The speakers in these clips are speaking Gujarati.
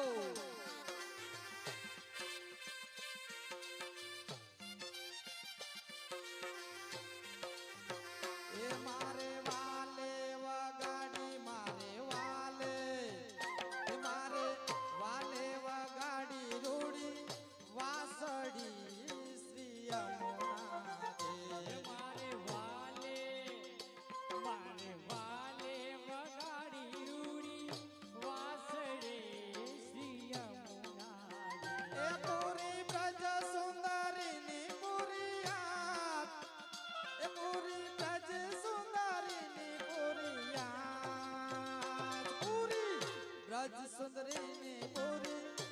Oh. સુંદરીની પૂરી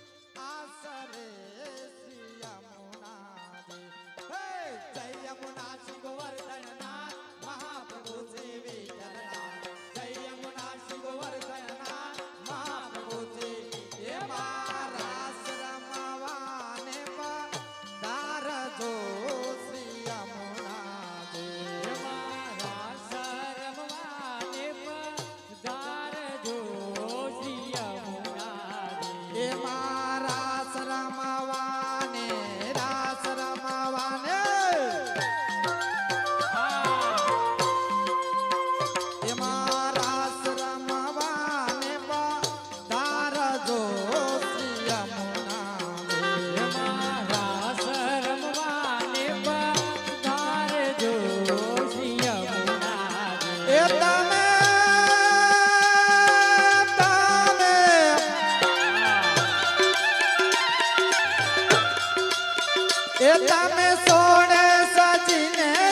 એ તમે સોડે સજીને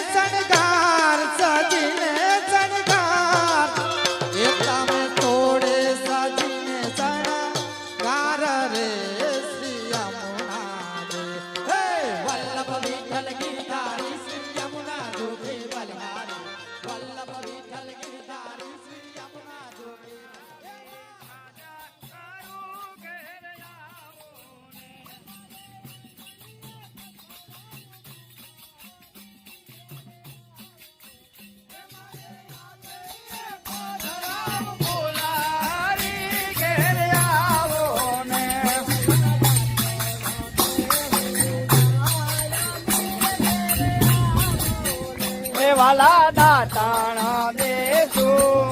વાલા દાતાણા દેશું